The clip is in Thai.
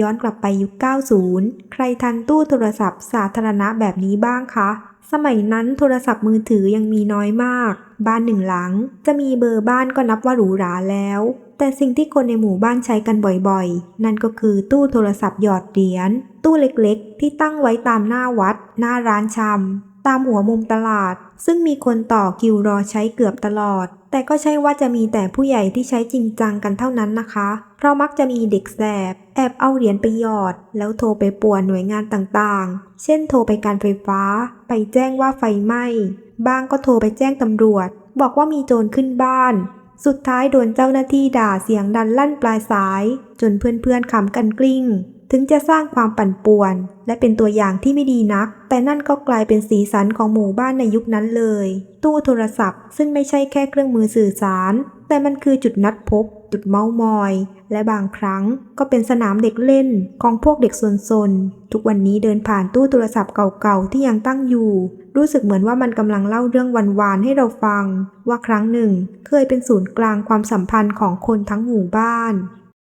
ย้อนกลับไปยุค 90 ใครทันตู้โทรศัพท์สาธารณะแบบนี้บ้างคะ สมัยนั้นโทรศัพท์มือถือยังมีน้อยมาก บ้านหนึ่งหลัง จะมีเบอร์บ้านก็นับว่าหรูหราแล้ว แต่สิ่งที่คนในหมู่บ้านใช้กันบ่อยๆ นั่นก็คือตู้โทรศัพท์หยอดเหรียญ ตู้เล็กๆ ที่ตั้งไว้ตามหน้าวัด หน้าร้านชำ ตามหัวมุมตลาด ซึ่งมีคนต่อคิวรอใช้เกือบตลอด แต่ก็ใช่ว่าจะมีแต่ผู้ใหญ่ที่ใช้จริงจังกันเท่านั้นนะคะ เพราะมักจะมีเด็กแสบ แอบเอาเหรียญไปหยอด แล้วโทรไปป่วนหน่วยงานต่างๆ เช่นโทรไปการไฟฟ้า ไปแจ้งว่าไฟไหม้บ้างก็โทรไปแจ้งตำรวจ บอกว่ามีโจรขึ้นบ้าน สุดท้ายโดนเจ้าหน้าที่ด่าเสียงดันลั่นปลายสาย จนเพื่อนๆขำกันกลิ้ง ถึงจะสร้างความปั่นป่วน และเป็นตัวอย่างที่ไม่ดีนัก แต่นั่นก็กลายเป็นสีสันของหมู่บ้านในยุคนั้นเลย ตู้โทรศัพท์ ซึ่งไม่ใช่แค่เครื่องมือสื่อสาร แต่มันคือจุดนัดพบ จุดเมามอย และบางครั้งก็เป็นสนามเด็กเล่นของพวกเด็กซนๆ ทุกวันนี้เดินผ่านตู้โทรศัพท์เก่าๆที่ยังตั้งอยู่ รู้สึกเหมือนว่ามันกำลังเล่าเรื่องวานๆให้เราฟัง ว่าครั้งหนึ่ง เคยเป็นศูนย์กลางความสัมพันธ์ของคนทั้งหมู่บ้าน